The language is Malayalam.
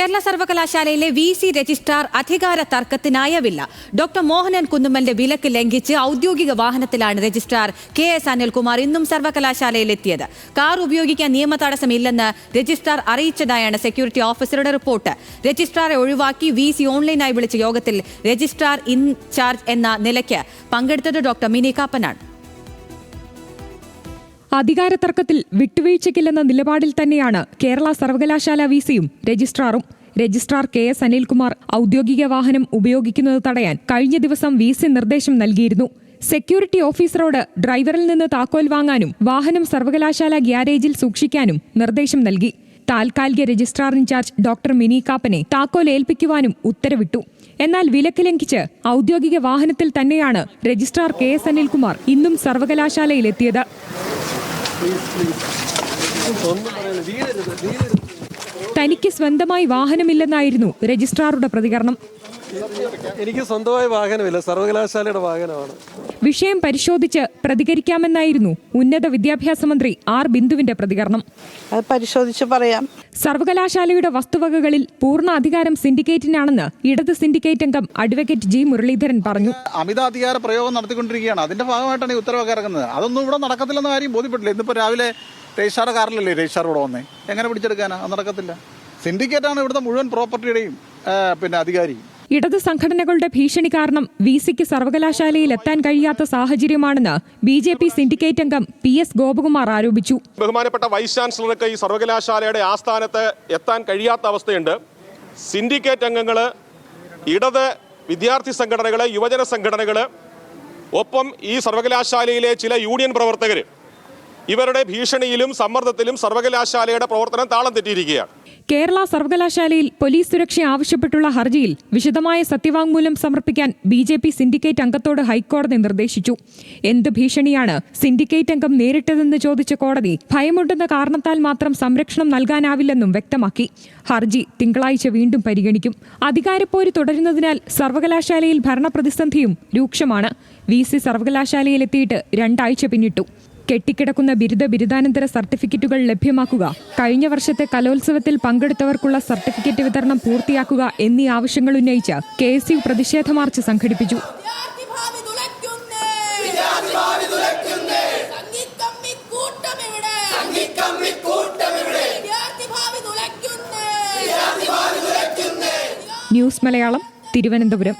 കേരള സർവകലാശാലയിലെ വി സി രജിസ്ട്രാർ അധികാര തർക്കത്തിനായവില്ല. ഡോക്ടർ മോഹനൻ കുന്നുമ്മലിന്റെ വിലക്ക് ലംഘിച്ച് ഔദ്യോഗിക വാഹനത്തിലാണ് രജിസ്ട്രാർ കെ എസ് അനിൽകുമാർ ഇന്നും സർവകലാശാലയിലെത്തിയത്. കാർ ഉപയോഗിക്കാൻ നിയമ തടസ്സമില്ലെന്ന് രജിസ്ട്രാർ അറിയിച്ചതായാണ് സെക്യൂരിറ്റി ഓഫീസറുടെ റിപ്പോർട്ട്. രജിസ്ട്രാറെ ഒഴിവാക്കി വി സി ഓൺലൈനായി വിളിച്ച യോഗത്തിൽ രജിസ്ട്രാർ ഇൻചാർജ് എന്ന നിലയ്ക്ക് പങ്കെടുത്തത് ഡോക്ടർ മിനി കാപ്പനാണ്. അധികാര തർക്കത്തിൽ വിട്ടുവീഴ്ചയ്ക്കില്ലെന്ന നിലപാടിൽ തന്നെയാണ് കേരള സർവകലാശാല വി സിയും രജിസ്ട്രാറും. രജിസ്ട്രാർ കെ എസ് അനിൽകുമാർ ഔദ്യോഗിക വാഹനം ഉപയോഗിക്കുന്നത് തടയാൻ കഴിഞ്ഞ ദിവസം വി സി നിർദ്ദേശം നൽകിയിരുന്നു. സെക്യൂരിറ്റി ഓഫീസറോട് ഡ്രൈവറിൽ നിന്ന് താക്കോൽ വാങ്ങാനും വാഹനം സർവകലാശാല ഗ്യാരേജിൽ സൂക്ഷിക്കാനും നിർദ്ദേശം നൽകി. താൽക്കാലിക registrar in charge doctor Mini കാപ്പനെ താക്കോൽ ഏൽപ്പിക്കുവാനും ഉത്തരവിട്ടു. എന്നാൽ വിലക്ക് ലംഘിച്ച് ഔദ്യോഗിക വാഹനത്തിൽ തന്നെയാണ് രജിസ്ട്രാർ കെ എസ് അനിൽകുമാർ ഇന്നും സർവകലാശാലയിലെത്തിയത്. തനിക്ക് സ്വന്തമായി വാഹനമില്ലെന്നായിരുന്നു രജിസ്ട്രാറുടെ പ്രതികരണം. എനിക്ക് സ്വന്തമായി വാഹനമില്ല സർവകലാശാലയുടെ വാഹനമാണ്. വിഷയം പരിശോധിച്ച് പ്രതികരിക്കാമെന്നായിരുന്നു ഉന്നത വിദ്യാഭ്യാസ മന്ത്രി ആർ ബിന്ദുവിന്റെ പ്രതികരണം. അത് പരിശോധിച്ച് പറയാം. സർവകലാശാലയുടെ വസ്തുവകകളിൽ പൂർണ അധികാരം സിൻഡിക്കേറ്റിനാണെന്ന് ഇടത് സിൻഡിക്കേറ്റ് അംഗം അഡ്വക്കേറ്റ് ജി മുരളീധരൻ പറഞ്ഞു. അമിതാധികാര പ്രയോഗം നടത്തിക്കൊണ്ടിരിക്കുകയാണ്. അതിന്റെ ഭാഗമായിട്ടാണ് ഈ ഉത്തരവൊക്കെ ഇറങ്ങുന്നത്. അതൊന്നും ഇവിടെ നടക്കത്തില്ലെന്ന കാര്യം ബോധ്യപ്പെട്ടില്ല. ഇന്നിപ്പോൾ രാവിലെ രജിസ്ട്രാർ കാറിലല്ലേ രജിസ്ട്രാർ ഇവിടെ വന്നേ? എങ്ങനെ പിടിച്ചെടുക്കാനാ? അത് നടക്കത്തില്ല. സിൻഡിക്കേറ്റാണ് ഇവിടുത്തെ മുഴുവൻ പ്രോപ്പർട്ടിയുടെയും പിന്നെ അധികാരി. ഇടത് സംഘടനകളുടെ ഭീഷണി കാരണം വി സിക്ക് സർവകലാശാലയിൽ എത്താൻ കഴിയാത്ത സാഹചര്യമാണെന്ന് ബി ജെ പി സിൻഡിക്കേറ്റ് അംഗം പി എസ് ഗോപകുമാർ ആരോപിച്ചു. ബഹുമാനപ്പെട്ട വൈസ് ചാൻസലർക്ക് ഈ സർവകലാശാലയുടെ ആസ്ഥാനത്ത് എത്താൻ കഴിയാത്ത അവസ്ഥയുണ്ട്. സിൻഡിക്കേറ്റ് അംഗങ്ങൾ ഇടത് വിദ്യാർത്ഥി സംഘടനകൾ യുവജന സംഘടനകൾ ഒപ്പം ഈ സർവകലാശാലയിലെ ചില യൂണിയൻ പ്രവർത്തകർ ഇവരുടെ ഭീഷണിയിലും സമ്മർദ്ദത്തിലും സർവകലാശാലയുടെ പ്രവർത്തനം താളം തെറ്റിയിരിക്കുകയാണ്. കേരള സർവകലാശാലയിൽ പോലീസ് സുരക്ഷ ആവശ്യപ്പെട്ടുള്ള ഹർജിയിൽ വിശദമായ സത്യവാങ്മൂലം സമർപ്പിക്കാൻ ബി ജെ പി സിൻഡിക്കേറ്റ് അംഗത്തോട് ഹൈക്കോടതി നിർദ്ദേശിച്ചു. എന്ത് ഭീഷണിയാണ് സിൻഡിക്കേറ്റ് അംഗം നേരിട്ടതെന്ന് ചോദിച്ച കോടതി ഭയമുണ്ടെന്ന കാരണത്താൽ മാത്രം സംരക്ഷണം നൽകാനാവില്ലെന്നും വ്യക്തമാക്കി. ഹർജി തിങ്കളാഴ്ച വീണ്ടും പരിഗണിക്കും. അധികാരപ്പോര് തുടരുന്നതിനാൽ സർവകലാശാലയിൽ ഭരണപ്രതിസന്ധിയും രൂക്ഷമാണ്. വി സി സർവകലാശാലയിലെത്തിയിട്ട് രണ്ടാഴ്ച പിന്നിട്ടു. കെട്ടിക്കിടക്കുന്ന ബിരുദ ബിരുദാനന്തര സർട്ടിഫിക്കറ്റുകൾ ലഭ്യമാക്കുക കഴിഞ്ഞ വർഷത്തെ കലോത്സവത്തിൽ പങ്കെടുത്തവർക്കുള്ള സർട്ടിഫിക്കറ്റ് വിതരണം പൂർത്തിയാക്കുക എന്നീ ആവശ്യങ്ങൾ ഉന്നയിച്ച് കെ എസ് യു പ്രതിഷേധ മാർച്ച് സംഘടിപ്പിച്ചു. ന്യൂസ് മലയാളം തിരുവനന്തപുരം.